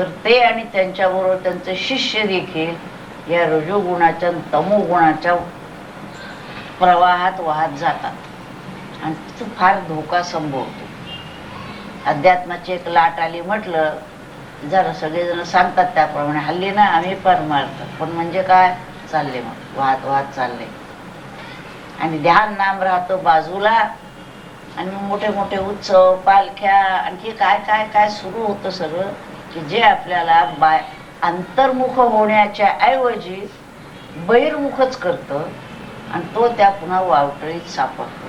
तर ते आणि त्यांच्याबरोबर त्यांचे शिष्य देखील या रजोगुणाच्या तमोगुणाच्या प्रवाहात वाहत जातात. आणि तिथं फार धोका संभवतो. अध्यात्माची एक लाट आली म्हटलं जरा सगळेजण सांगतात त्याप्रमाणे हल्ली ना आम्ही परमार्थ पण म्हणजे काय? चालले मग वाहत वाहत चालले. आणि ध्यान नाम राहतो बाजूला आणि मग मोठे मोठे उत्सव पालख्या आणखी काय काय काय सुरू होतं सगळं? की जे आपल्याला बाय अंतर्मुख होण्याच्या ऐवजी बहिर्मुखच करतं आणि तो त्या पुन्हा वावटळीत सापडतो.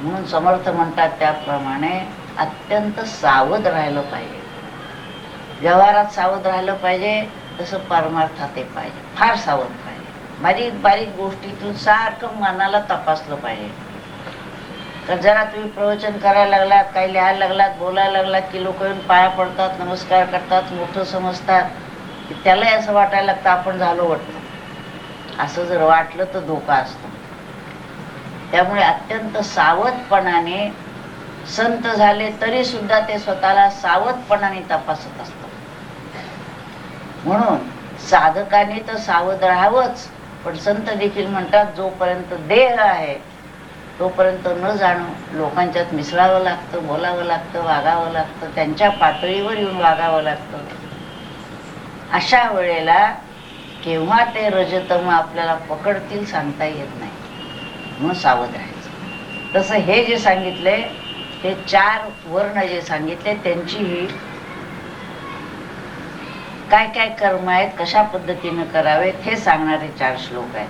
म्हणून समर्थ म्हणतात त्याप्रमाणे अत्यंत सावध राहिलं पाहिजे. व्यवहारात सावध राहिलं पाहिजे तसं परमार्थात पाहिजे. फार सावध पाहिजे. बारीक बारीक गोष्टीतून सारखं मनाला तपासलं पाहिजे. तर जरा तुम्ही प्रवचन करायला लागलात काही लिहायला लागलात बोलायला लागलात की लोक येऊन पाया पडतात नमस्कार करतात मोठं समजतात की त्यालाही असं वाटायला लागतं आपण झालो वाटतं. असं जर वाटलं तर धोका असतो. त्यामुळे अत्यंत सावधपणाने संत झाले तरी सुद्धा ते स्वतःला सावधपणाने तपासत असतात. म्हणून साधकाने तर सावध राहावंच पण संत देखील म्हणतात जोपर्यंत देह आहे तोपर्यंत न जाणं लोकांच्यात मिसळावं लागतं बोलावं लागतं वागावं लागतं त्यांच्या पातळीवर येऊन वागावं लागतं. अशा वेळेला केव्हा ते रजतम आपल्याला पकडतील सांगता येत नाही. म्हणून सावध राहायचं. तसं हे जे सांगितले ते चार वर्ण जे सांगितले त्यांची ही काय काय कर्म आहेत कशा पद्धतीनं करावेत हे सांगणारे चार श्लोक आहेत.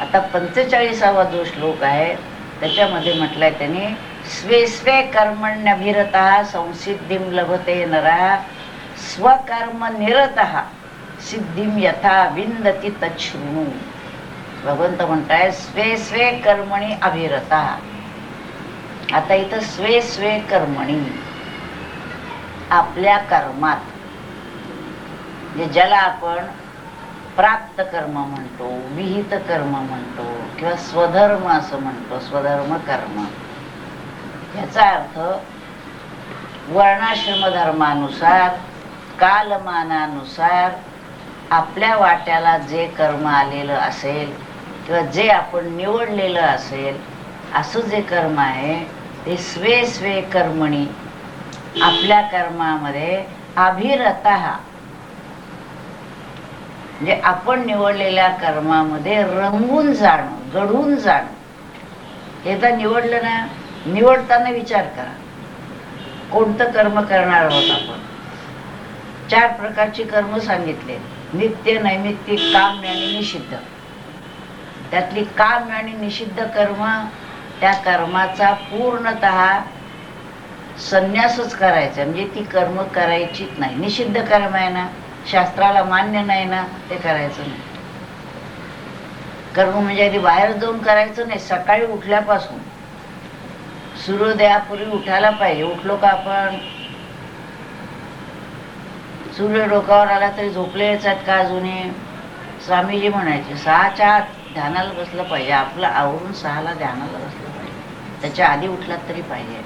आता पंचेचाळीसावा जो श्लोक आहे त्याच्यामध्ये म्हटलंय त्यांनी स्वे स्वे कर्मण्यभिरता संसिद्धिम लभते नरा स्वकर्म निरत सिद्धिम यथा विंदती तच्छृणू. भगवंत म्हणताय स्वे स्वे कर्मणी अभिरता आता इथं स्वे स्वे कर्मणी आपल्या कर्मात म्हणजे ज्याला आपण प्राप्त कर्म म्हणतो विहित कर्म म्हणतो किंवा स्वधर्म असं म्हणतो स्वधर्म कर्म. याचा अर्थ वर्णाश्रम धर्मानुसार कालमानानुसार आपल्या वाट्याला जे कर्म आलेलं असेल किंवा जे आपण निवडलेलं असेल असं जे कर्म आहे ते स्वे स्वे कर्मणी आपल्या कर्मामध्ये अभिरता म्हणजे आपण निवडलेल्या कर्मामध्ये रंगून जाणं घडून जाणं. तर निवडलं ना निवडताना विचार करा. कोणतं कर्म करणार आहोत आपण? चार प्रकारची कर्म सांगितले. नित्य नैमित्तिक काम्य आणि निषिद्ध. त्यातली काम्य आणि निषिद्ध कर्म त्या कर्माचा पूर्णत संन्यासच करायचा. म्हणजे ती कर्म करायचीच नाही. निषिद्ध कर्म आहे ना शास्त्राला मान्य नाही ना ते करायचं नाही. कर्म म्हणजे आधी बाहेर जाऊन करायचं नाही सकाळी उठल्यापासून. सूर्योदयापूर्वी उठायला पाहिजे उठलो का आपण? सूर्य डोकावर आला तरी झोपलेच आहेत का अजूनही? स्वामीजी म्हणायचे सहाच्या आत ध्यानाला बसलं पाहिजे आपलं आवरून सहाला ध्यानाला बसलं पाहिजे. त्याच्या आधी उठलात तरी पाहिजे.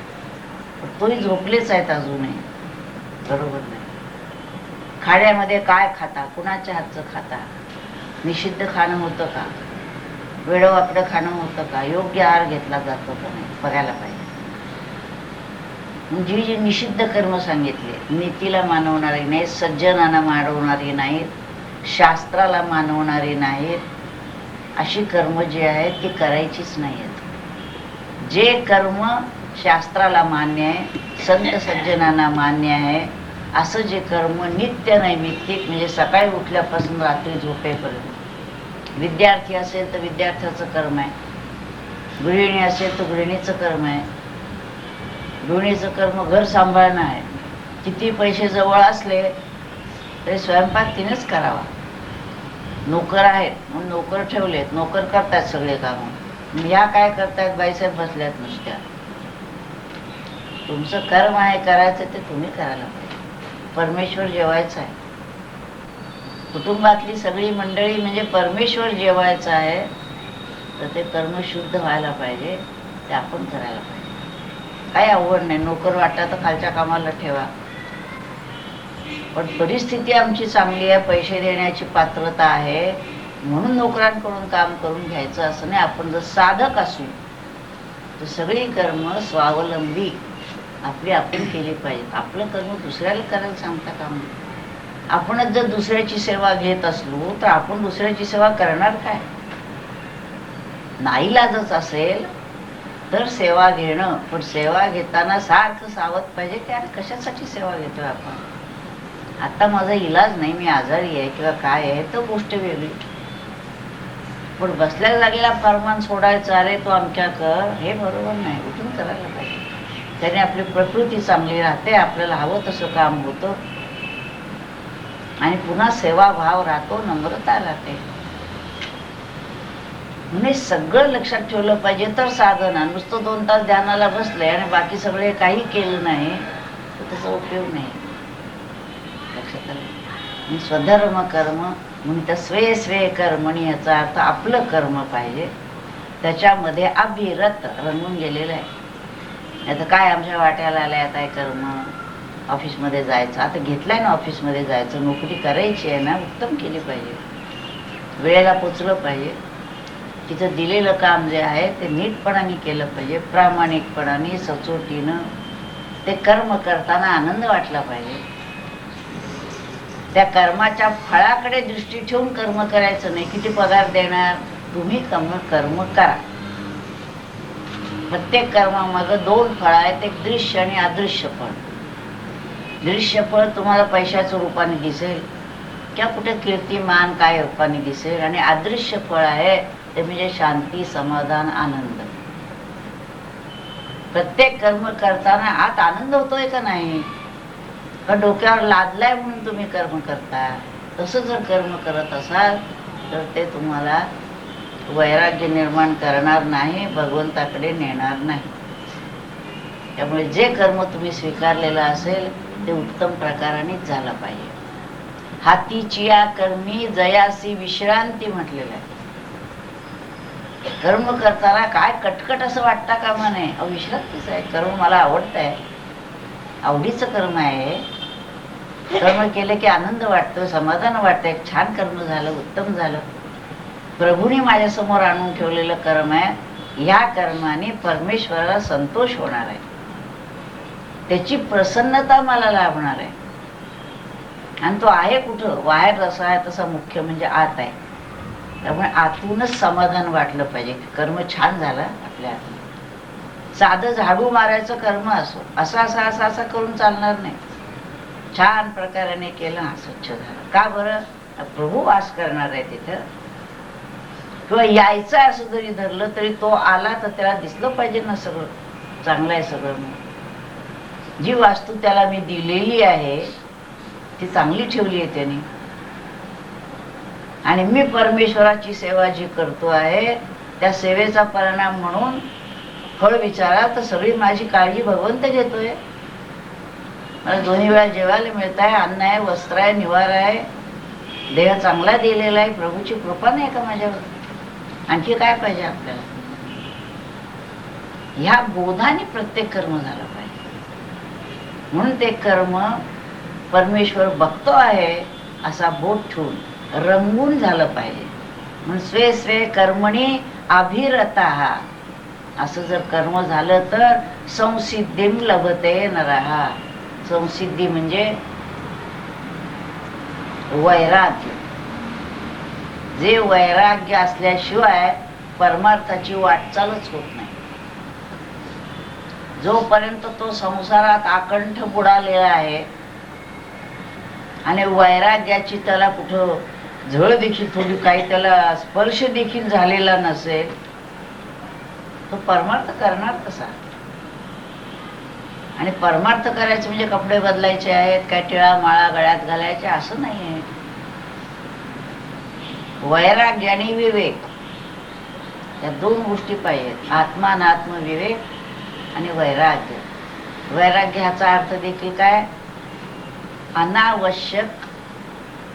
तोही झोपलेच आहेत अजूनही. बरोबर नाही. खाड्यामध्ये काय खाता? कुणाच्या हातचं खाता? निषिद्ध खाणं होतं का? वेळोवाकडं खाणं होतं का? योग्य आहार घेतला जातो का नाही? बघायला पाहिजे. म्हणजे जी जी निषिद्ध कर्म सांगितले नीतीला मानवणारी नाहीत सज्जनांना मानवणारी नाहीत शास्त्राला मानवणारी नाहीत अशी कर्म जी आहेत ती करायचीच नाही आहेत जे कर्म शास्त्राला मान्य आहे संत सज्जनांना मान्य आहे असं जे कर्म नित्य नैमित्तिक म्हणजे सकाळी उठल्यापासून रात्री झोपेपर्यंत. विद्यार्थी असेल तर विद्यार्थ्याचं कर्म आहे. गृहिणी असेल तर गृहिणीचं कर्म आहे. गृहिणीचं कर्म घर सांभाळणं आहे. किती पैसे जवळ असले तरी स्वयंपाक तिनेच करावा. नोकर आहेत म्हणून नोकर ठेवलेत. नोकर करतात सगळे कामं. ह्या काय करतायत? बाईसाहेब बसल्यात नुसत्या. तुमचं कर्म आहे करायचं ते तुम्ही करायला पाहिजे. परमेश्वर जेवायचा आहे. कुटुंबातली सगळी मंडळी म्हणजे परमेश्वर जेवायचं आहे तर ते कर्म शुद्ध व्हायला पाहिजे ते आपण करायला पाहिजे. काही आवड नाही नोकर वाटला तर खालच्या कामाला ठेवा. पण परिस्थिती आमची चांगली आहे पैसे देण्याची पात्रता आहे म्हणून नोकरांकडून काम करून घ्यायचं असं नाही. आपण जर साधक असू तर सगळी कर्म स्वावलंबी. आपली आपण केली पाहिजेत. आपलं कर्म दुसऱ्याला करायला सांगता काम आपणच जर दुसऱ्याची सेवा घेत असलो तर आपण दुसऱ्याची सेवा करणार काय? नाईलाजच असेल तर सेवा घेणं. पण सेवा घेताना सारखं सावध पाहिजे की अरे कशासाठी सेवा घेतोय आपण? आता माझा इलाज नाही मी आजारी आहे किंवा काय आहे तर गोष्ट वेगळी. पण बसल्या जागेला फरमान सोडायचं अरे तो आमच्या कर हे बरोबर नाही. उठून करायला पाहिजे. त्याने आपली प्रकृती चांगली राहते आपल्याला हवं तसं काम होतं. आणि पुन्हा सेवाभाव राहतो नम्रता राहते. म्हणजे सगळं लक्षात ठेवलं पाहिजे तर साधन आहे. नुसतं दोन तास ध्यानाला बसले आणि बाकी सगळे काही केलं नाही तर त्याचा उपयोग नाही. लक्षात आलं? स्वधर्म कर्म म्हणून त्या स्वे स्वे कर्मणी याचा अर्थ आपलं कर्म पाहिजे. त्याच्यामध्ये अभिरत रंगून गेलेलं आहे. आता काय आमच्या वाट्याला आलंय आता हे कर्म ऑफिसमध्ये जायचं. आता घेतलंय ना ऑफिसमध्ये जायचं. नोकरी करायची आहे ना उत्तम केली पाहिजे. वेळेला पोचलं पाहिजे. तिचं दिलेलं काम जे आहे ते नीटपणाने केलं पाहिजे. प्रामाणिकपणाने सचोटीनं ते कर्म करताना आनंद वाटला पाहिजे. त्या कर्माच्या फळाकडे दृष्टी ठेवून कर्म करायचं नाही. किती पगार देणार? तुम्ही कर्म कर्म करा. प्रत्येक कर्मामागं दोन फळ आहेत एक दृश्य आणि अदृश्य फळ. दृश्य फळ तुम्हाला पैशाच्या रूपाने दिसेल किंवा कुठे कीर्तिमान काय रूपाने दिसेल आणि अदृश्य फळ आहे ते म्हणजे शांती समाधान आनंद. प्रत्येक कर्म करताना आत आनंद होतोय का नाही? का डोक्यावर लादलाय म्हणून तुम्ही कर्म करता? तसं जर कर्म करत असाल तर ते तुम्हाला वैराग्य निर्माण करणार नाही भगवंताकडे नेणार नाही. त्यामुळे जे कर्म तुम्ही स्वीकारलेलं असेल ते उत्तम प्रकारानेच झालं पाहिजे. हातीची या कर्मी जयासी विश्रांती म्हटलेलं आहे. कर्म करताना काय कटकट असं वाटता कामा नये विश्रांतीच आहे. कर्म मला आवडत आहे आवडीचं कर्म आहे. कर्म केले की आनंद वाटतो समाधान वाटतं छान कर्म झालं उत्तम झालं. प्रभूने माझ्यासमोर आणून ठेवलेलं कर्म आहे ह्या कर्माने परमेश्वराला संतोष होणार आहे. त्याची प्रसन्नता मला लाभणार आहे. आणि तो आहे कुठं? बाहेर जसा आहे तसा मुख्य म्हणजे आत आहे. त्यामुळे आतूनच समाधान वाटलं पाहिजे. कर्म छान झालं आपल्या आत साधं झाडू मारायचं कर्म असो असा असा असा असा करून चालणार नाही. छान प्रकाराने केलं हा स्वच्छ झालं. का बरं? प्रभू वास करणार आहे तिथं. किंवा यायचं असं जरी धरलं तरी तो आला तर त्याला दिसलं पाहिजे ना सगळं. चांगलं आहे सगळं जी वास्तू त्याला मी दिलेली आहे ती चांगली ठेवली आहे त्याने. आणि मी परमेश्वराची सेवा जी करतो आहे त्या सेवेचा परिणाम म्हणून फळ विचारा तर सगळी माझी काळजी भगवंत घेतोय. मला दोन्ही वेळा जेवायला मिळत आहे अन्न आहे वस्त्र आहे निवार आहे. देह चांगला दिलेला आहे प्रभूची कृपा नाही का माझ्यावर? आणखी काय पाहिजे आपल्याला? ह्या बोधाने प्रत्येक कर्म झालं पाहिजे. म्हणून ते कर्म परमेश्वर बघतो आहे असा बोध ठेवून रंगून झालं पाहिजे. म्हणून स्वे स्वे कर्मणी अभिरता. असं जर कर्म झालं तर संसिद्धीम लभते नरहा संसिद्धी म्हणजे वैराग्य. जे वैराग्य असल्याशिवाय परमार्थाची वाटचालच होत नाही. जोपर्यंत तो संसारात आकंठ बुडालेला आहे आणि वैराग्याची त्याला कुठं झळ देखील थोडी काही त्याला स्पर्श देखील झालेला नसेल तो परमार्थ करणार कसा? आणि परमार्थ करायचं म्हणजे कपडे बदलायचे आहेत काय टिळा माळा गळ्यात घालायचे असं नाही आहे. वैराग्य आणि विवेक. या दोन गोष्टी पाहिजेत. आत्मान आत्मविवेक आणि वैराग्य. वैराग्य ह्याचा अर्थ देखील काय? अनावश्यक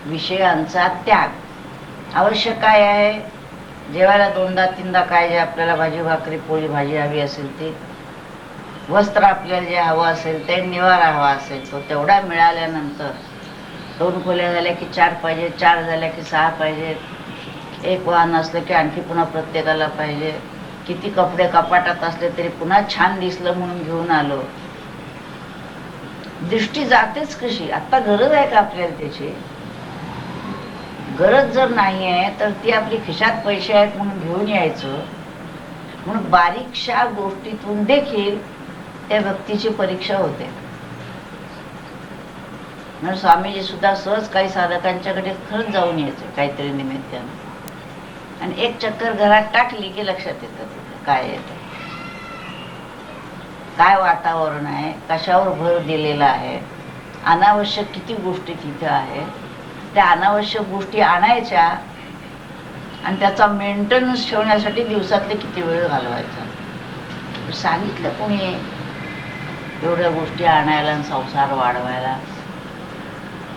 विषयांचा त्याग. आवश्यक काय आहे? जेवायला दोनदा तीनदा काय जे आपल्याला भाजी भाकरी पोळी भाजी हवी असेल ती. वस्त्र आपल्याला जे हवं असेल ते निवारा हवा असेल. तो तेवढा मिळाल्यानंतर दोन खोल्या झाल्या की चार पाहिजे चार झाल्या की सहा पाहिजेत. एक वाहन असलं की आणखी पुन्हा प्रत्येकाला पाहिजे. किती कपडे कपाटात असले तरी पुन्हा छान दिसलं म्हणून घेऊन आलो. दृष्टी जातेच कशी? आता गरज आहे का आपल्याला त्याची? गरज जर नाही आहे तर ती आपली खिशात पैसे आहेत म्हणून घेऊन यायचं. म्हणून बारीकशा गोष्टीतून देखील त्या व्यक्तीची परीक्षा होते. म्हणून स्वामीजी सुद्धा सहज काही साधकांच्याकडे खरंच जाऊन यायचे काहीतरी निमित्तानं. आणि एक चक्कर घरात टाकली की लक्षात येतं काय येतं काय वातावरण आहे? कशावर भर दिलेला आहे? अनावश्यक किती गोष्टी तिथे आहेत त्या अनावश्यक गोष्टी आणायच्या आणि त्याचा मेंटेनन्स ठेवण्यासाठी दिवसातले किती वेळ घालवायचा? सांगितलं कोणी एवढ्या गोष्टी आणायला आणि संसार वाढवायला?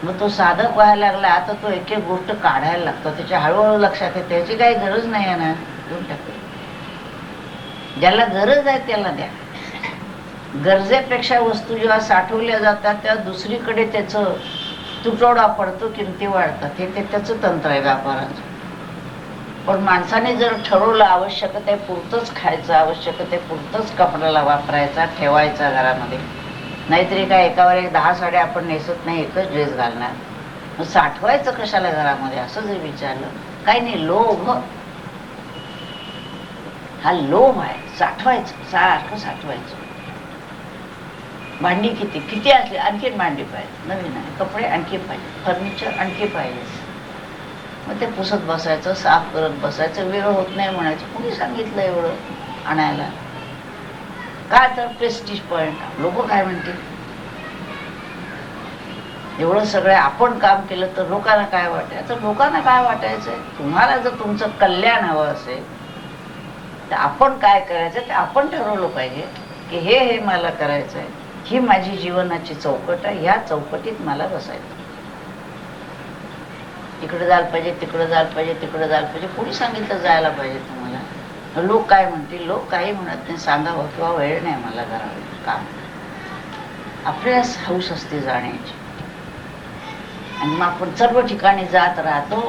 मग तो साधक व्हायला लागला आता तो एक एक गोष्ट काढायला लागतो. त्याच्या हळूहळू लक्षात येते. त्याची काही गरज नाही आहे ना. देऊन टाकते. ज्याला गरज आहे त्याला द्या. गरजेपेक्षा वस्तू जेव्हा साठवल्या जातात तेव्हा दुसरीकडे त्याचं तुटवडा पडतो किमती वाढतात. हे ते त्याचं तंत्र आहे व्यापाराचं. पण माणसाने जर ठरवलं आवश्यकते पुरतंच खायचं आवश्यकते पुरतंच कपड्याला वापरायचा ठेवायचा घरामध्ये. नाहीतरी काय एकावर एक दहा साड्या आपण नेसत नाही एकच ड्रेस घालणार. मग साठवायचं कशाला घरामध्ये? असं जर विचारलं. काही नाही लोभ. हा लोभ आहे. साठवायचं सारखं साठवायचं. भांडी किती किती असली आणखी भांडी पाहिजे नवीन आहे. कपडे आणखी पाहिजे फर्निचर आणखी पाहिजे मग ते पुसत बसायचं साफ करत बसायचं वेळ होत नाही म्हणायचं. कुणी सांगितलं एवढं आणायला? काय तर प्रेस्टिज पॉइंट लोक काय म्हणतील? एवढं सगळं आपण काम केलं तर लोकांना काय वाटायचं? तर लोकांना काय वाटायचंय तुम्हाला जर तुमचं कल्याण हवं असेल तर आपण काय करायचं? ते आपण ठरवलं पाहिजे की हे हे मला करायचंय. ही माझी जीवनाची चौकट आहे. ह्या चौकटीत मला बसायचं. इकडे जायला पाहिजे तिकडे जायला पाहिजे तिकडे जायला पाहिजे. कोणी सांगितलं जायला पाहिजे तुम्हाला? लोक काय म्हणतील? लोक काही म्हणत नाही सांगावं किंवा वेळ नाही मला करावं काम. आपल्यास हौस असते जाण्याची. आणि मग आपण सर्व ठिकाणी जात राहतो.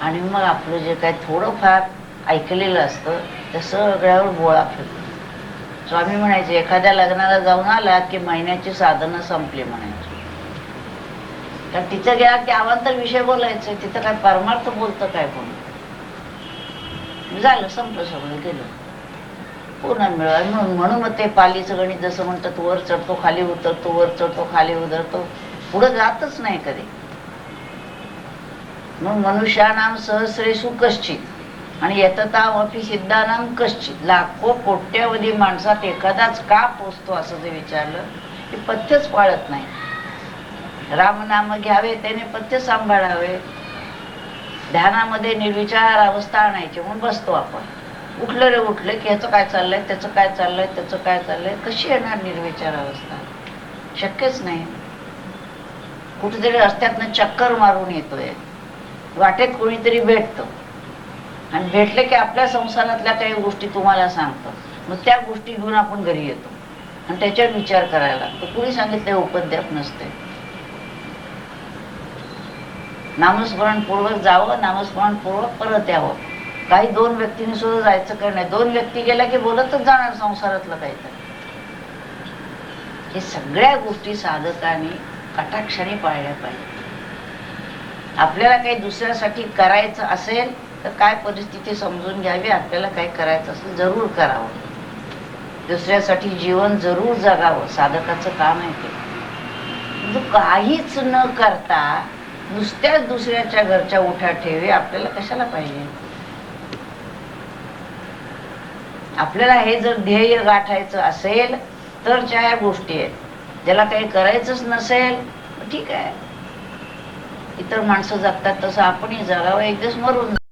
आणि मग आपलं जे काही थोडंफार ऐकलेलं असतं त्या सगळ्यावर गोळा फिरतो. स्वामी म्हणायचे एखाद्या लग्नाला जाऊन आला की महिन्याची साधनं संपली म्हणायची. कारण तिथं गेला की अवांतर विषय बोलायचे तिथं काय परमार्थ बोलतं काय कोणी? झालं संपलं सगळं गेलं. पूर्ण मिळालं. म्हणून म्हणून मग ते पालीचं गणित जसं म्हणतात वर चढतो खाली उतरतो वर चढतो खाली उतरतो. पुढे जातच नाही कधी. मग मनुष्यानाम सहस्रेषु कश्चित. आणि यतताम अपि सिद्धानाम कश्चित. लाखो कोट्यावधी माणसात एखादाच का पोचतो असं जे विचारलं ते पथ्यच पाळत नाही. रामनाम घ्यावे त्याने पथ्य सांभाळावे. ध्यानामध्ये निर्विचार अवस्था आणायची म्हणून बसतो आपण. उठलं रे उठलं की ह्याचं काय चाललंय त्याचं काय चाललंय त्याचं काय चाललंय कशी येणार निर्विचार अवस्था? शक्यच नाही. कुठेतरी रस्त्यातनं चक्कर मारून येतोय. वाटेत कोणीतरी भेटतं. आणि भेटले की आपल्या संसारातल्या काही गोष्टी तुम्हाला सांगतो. मग त्या गोष्टी घेऊन आपण घरी येतो. आणि त्याच्यावर विचार करायला तर कुणी सांगितलं उपद्याप नसते नामस्मरण पूर्वक जावं नामस्मरणपूर्वक परत यावं. काही दोन व्यक्तींनी सुद्धा जायचं काही नाही. दोन व्यक्ती गेल्या की बोलतच जाणार संसारातलं काहीतरी. हे सगळ्या गोष्टी साधकांनी कटाक्षाने पाळल्या पाहिजे आपल्याला काही दुसऱ्यासाठी करायचं असेल तर काय परिस्थिती समजून घ्यावी? आपल्याला काही करायचं असेल जरूर करावं. दुसऱ्यासाठी जीवन जरूर जगावं. साधकाचं काम आहे ते. म्हणजे काहीच न करता नुसत्याच दुसऱ्याच्या घरच्या उठा ठेवी आपल्याला कशाला पाहिजे? आपल्याला हे जर ध्येय गाठायचं असेल तर ह्या गोष्टी आहेत. ज्याला काही करायचंच नसेल ठीक आहे. इतर माणसं जगतात तसं आपणही जगावं एक दिवस मरून